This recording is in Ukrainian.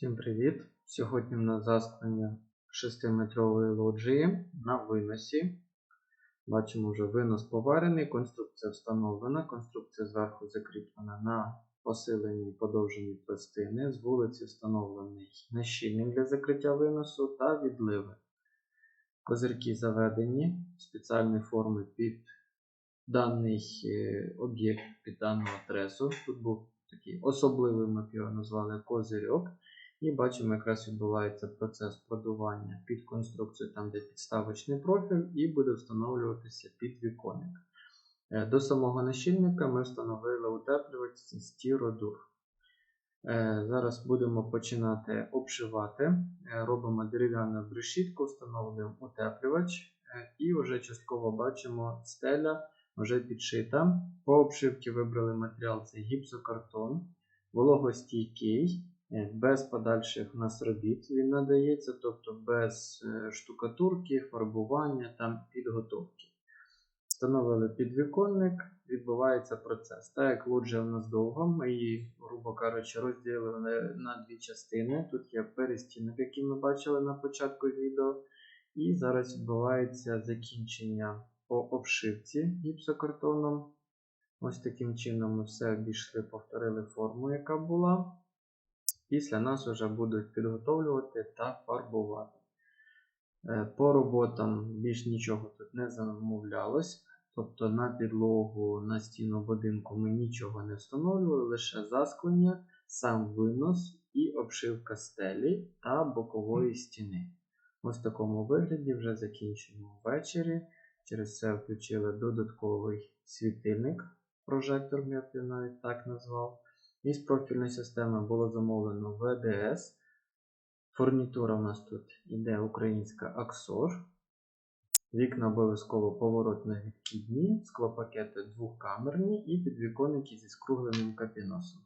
Всім привіт! Сьогодні в нас засклення 6-метрової лоджії на виносі. Бачимо вже винос поварений, конструкція встановлена, конструкція зверху закріплена на посиленій подовженій пластини. З вулиці встановлений нащільник для закриття виносу та відливи. Козирки заведені спеціальної форми під даний е, об'єкт, під дану адресу. Тут був такий особливий, ми його назвали козирьок. І бачимо, якраз відбувається процес продування під конструкцію, там де підставочний профіль, і буде встановлюватися підвіконник. Е, До самого нащільника ми встановили утеплювач з тіродур. Е, Зараз будемо починати обшивати. Е, Робимо дерев'яну брешітку, встановлюємо утеплювач, і вже частково бачимо стеля вже підшита. По обшивці вибрали матеріал це гіпсокартон, вологостійкий. Е, без подальших нас робіт він надається, тобто без е, штукатурки, фарбування та підготовки. Встановили підвіконник, відбувається процес. Так як лоджія в нас довга, ми її, грубо кажучи, розділили на дві частини. Тут є перестінок, який ми бачили на початку відео. І зараз відбувається закінчення по обшивці гіпсокартоном. Ось таким чином ми все обійшли, повторили форму, яка була. Після нас вже будуть підготовлювати та фарбувати. Е, По роботам більш нічого тут не замовлялось. Тобто на підлогу, на стіну будинку ми нічого не встановлювали, лише засклення, сам винос і обшивка стелі та бокової стіни. Ось в такому вигляді вже закінчуємо ввечері. Через це включили додатковий світильник, прожектор, я навіть так назвав. Із профільної системи було замовлено VDS. Фурнітура у нас тут іде українська Axor. Вікна обов'язково поворотно відкидні, склопакети двокамерні і підвіконники зі скругленим капіносом.